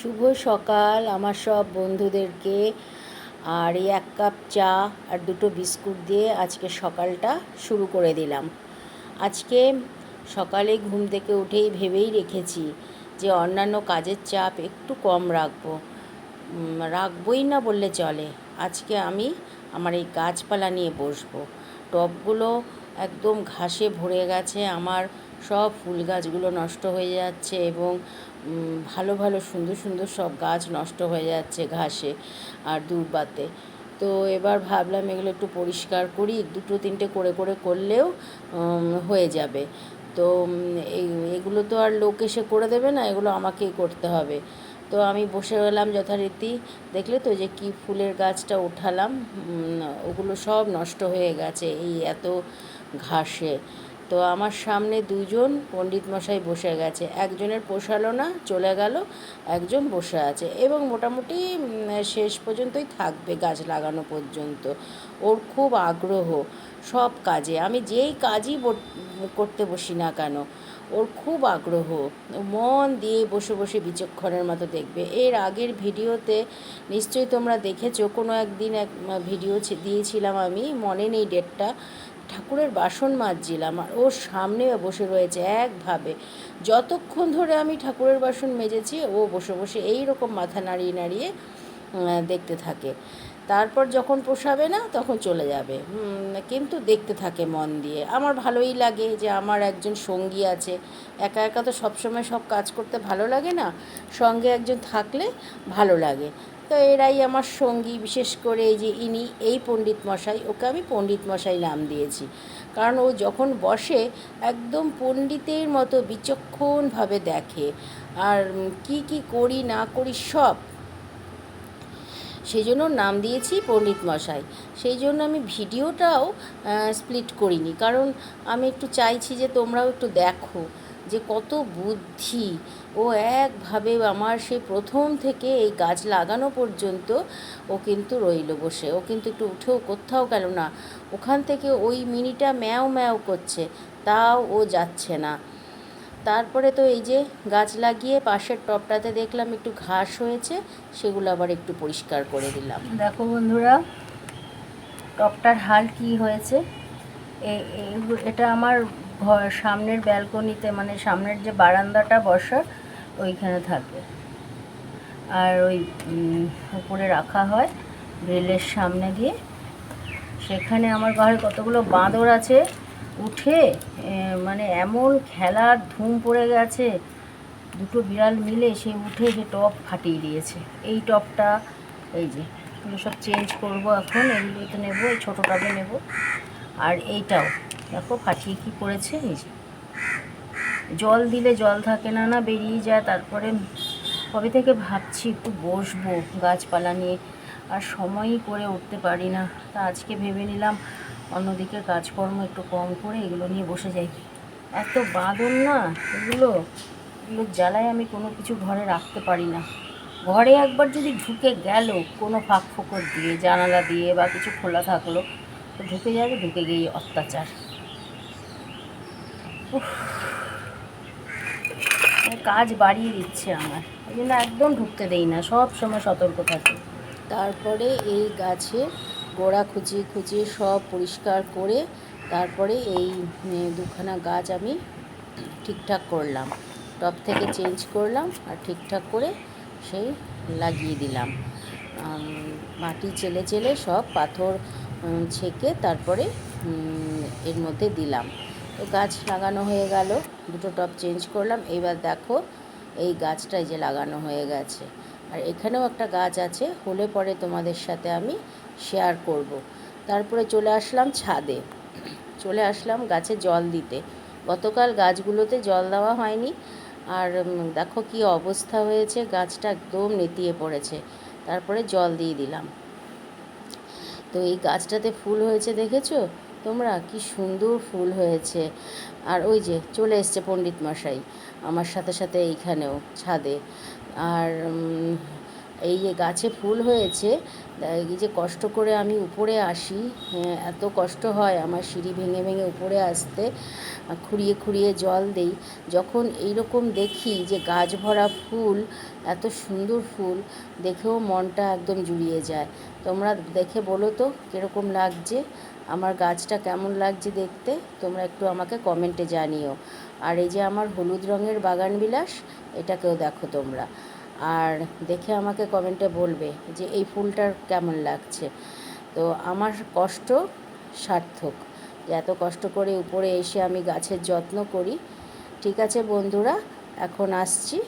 শুভ সকাল, আমার সব বন্ধুদেরকে। আর এই এক কাপ চা আর দুটো বিস্কুট দিয়ে আজকে সকালটা শুরু করে দিলাম। আজকে সকালে ঘুম থেকে উঠেই ভেবেই রেখেছি যে অন্যান্য কাজের চাপ একটু কম রাখব। রাখবই না বললে চলে। আজকে আমি আমার এই গাছপালা নিয়ে বসবো। টবগুলো একদম ঘাসে ভরে গেছে, আমার সব ফুল গাছগুলো নষ্ট হয়ে যাচ্ছে এবং ভালো ভালো, সুন্দর সুন্দর সব গাছ নষ্ট হয়ে যাচ্ছে ঘাসে আর দূর্বাতে। তো এবার ভাবলাম এগুলো একটু পরিষ্কার করি, দুটো, তিনটে করে করে করলেও হয়ে যাবে। তো এগুলো তো আর লোক এসে করে দেবে না, এগুলো আমাকেই করতে হবে। তো আমি বসে গেলাম যথারীতি, দেখলে তো যে কি ফুলের গাছটা উঠালাম ওগুলো সব নষ্ট হয়ে গেছে এই এত ঘাসে। তো আমার সামনে দুজন পণ্ডিত মশাই বসে গেছে। একজনের পোষালো না, চলে গেল, একজন বসে আছে এবং মোটামুটি শেষ পর্যন্তই থাকবে গাছ লাগানো পর্যন্ত। ওর খুব আগ্রহ সব কাজে। আমি যেই কাজই করতে বসি না কেন, ওর খুব আগ্রহ। মন দিয়ে বসে বসে বিচক্ষণের মতো দেখবে। এর আগের ভিডিওতে নিশ্চয়ই তোমরা দেখেছ, কোনো একদিন এক, ভিডিও দিয়েছিলাম আমি, মনে নেই ডেটটা। ঠাকুরের বাসন মাজছিলাম আর ওর সামনে বসে রয়েছে একভাবে। যতক্ষণ ধরে আমি ঠাকুরের বাসন মেজেছি, ও বসে বসে এই রকম মাথা নাড়িয়ে নাড়িয়ে দেখতে থাকে। তারপর যখন পোষাবে না, তখন চলে যাবে। কিন্তু দেখতে থাকে মন দিয়ে। আমার ভালোই লাগে যে আমার একজন সঙ্গী আছে। একা একা তো সবসময় সব কাজ করতে ভালো লাগে না। সঙ্গে একজন থাকলে ভালো লাগে। তো এরাই আমার সঙ্গী, বিশেষ করে এই যে ইনি, এই পণ্ডিত মশাই, ওকে আমি পণ্ডিত মশাই নাম দিয়েছি। কারণ ও যখন বসে, একদম পণ্ডিতের মতো বিচক্ষণভাবে দেখে, আর কি কি করি, না করি সব। সেই জন্য নাম দিয়েছি পণ্ডিত মশাই। সেই জন্য আমি ভিডিওটাও স্প্লিট করিনি। কারণ আমি একটু চাইছি যে তোমরাও একটু দেখো। যে কত বুদ্ধি। ও একভাবে আমার সেই প্রথম থেকে এই গাছ লাগানো পর্যন্ত ও কিন্তু রইল বসে। ও কিন্তু একটু উঠেও কোথাও গেল না। ওখান থেকে ওই মিনিটা ম্যাও ম্যাও করছে, তাও ও যাচ্ছে না। তারপরে তো এই যে গাছ লাগিয়ে পাশের টবটাতে দেখলাম একটু ঘাস হয়েছে, সেগুলো আবার একটু পরিষ্কার করে দিলাম। দেখো বন্ধুরা টবটার হাল কি হয়েছে? এটা আমার ঘর সামনের ব্যালকনিতে মানে সামনের যে বারান্দাটা বসার, ওইখানে থাকে। আর ওই উপরে রাখা হয় গ্রিলের সামনে দিয়ে সেখানে আমার ঘরে কতগুলো বাঁদর আছে। উঠে মানে এমন খেলার ধুম পড়ে গেছে। দুটো বিড়াল মিলে সে উঠে যে টপ ফাটিয়ে দিয়েছে। এই টপটা, এই যে, এগুলো সব চেঞ্জ করব এখন। এগুলো এগুলোতে নেব, এই ছোটো টবে নেব। আর এইটাও। দেখো, ফাটিয়ে কি করেছে? জল দিলে জল থাকে না না বেরিয়ে যায়, তারপরে কবে থেকে ভাবছি একটু বসবো গাছপালা নিয়ে। আর সময়ই করে উঠতে পারি না। তা আজকে ভেবে নিলাম, অন্যদিকে কাজকর্ম একটু কম করে এগুলো নিয়ে বসে যাই। এত বাঁদর না, এগুলো এগুলো জ্বালায় আমি কোনো কিছু ঘরে রাখতে পারি না। ঘরে একবার যদি ঢুকে গেল, কোনো ফাঁক ফোকর দিয়ে, জানালা দিয়ে বা কিছু খোলা থাকল, তো ঢুকে যাবে, ঢুকে গিয়ে অত্যাচার। কাজ বাড়িয়ে দিচ্ছে আমার। ওই জন্য একদম ঢুকতে দেই না, সব সময় সতর্ক থাকি। তারপরে এই গাছে গোড়া খুঁচিয়ে খুঁচিয়ে সব পরিষ্কার করে তারপরে এই দুখানা গাছ আমি ঠিকঠাক করলাম। টপ থেকে চেঞ্জ করলাম আর ঠিকঠাক করে সেই লাগিয়ে দিলাম। মাটি চেলে চেলে সব পাথর ছেঁকে তারপরে এর মধ্যে দিলাম। তো গাছ লাগানো হয়ে গেল। দুটো টব চেঞ্জ করলাম। এইবার দেখো, এই গাছটাই যে লাগানো হয়ে গেছে। আর এখানেও একটা গাছ আছে, হলে পরে তোমাদের সাথে আমি শেয়ার করব। তারপরে চলে আসলাম ছাদে। চলে আসলাম গাছে জল দিতে। গতকাল গাছগুলোতে জল দেওয়া হয়নি। আর দেখো কি অবস্থা হয়েছে, গাছটা একদম নেতিয়ে পড়েছে। তারপরে জল দিয়ে দিলাম। তো এই গাছটাতে ফুল হয়েছে দেখেছ? তোমরা কি সুন্দর ফুল হয়েছে। আর ওই যে চলে এসছে পণ্ডিত মশাই, আমার সাথে সাথে এইখানেও ছাদে। আর এই যে গাছে ফুল হয়েছে এই যে কষ্ট করে আমি উপরে আসি হ্যাঁ, এত কষ্ট হয় আমার সিঁড়ি ভেঙে ভেঙে উপরে আসতে খুঁড়িয়ে খুঁড়িয়ে জল দেই। যখন এইরকম দেখি যে গাছ ভরা ফুল এত সুন্দর ফুল দেখেও মনটা একদম জুড়িয়ে যায়। তোমরা দেখে বলো তো কীরকম লাগছে? আমার গাছটা কেমন লাগছে দেখতে? তোমরা একটু আমাকে কমেন্টে জানিও। আর এই যে আমার হলুদ রঙের বাগান বিলাস এটাকেও দেখো তোমরা। আর দেখে আমাকে কমেন্টে বলবে যে, এই ফুলটার কেমন লাগছে? তো আমার কষ্ট সার্থক যে, এত কষ্ট করে উপরে এসে আমি গাছের যত্ন করি। ঠিক আছে বন্ধুরা, এখন আসছি।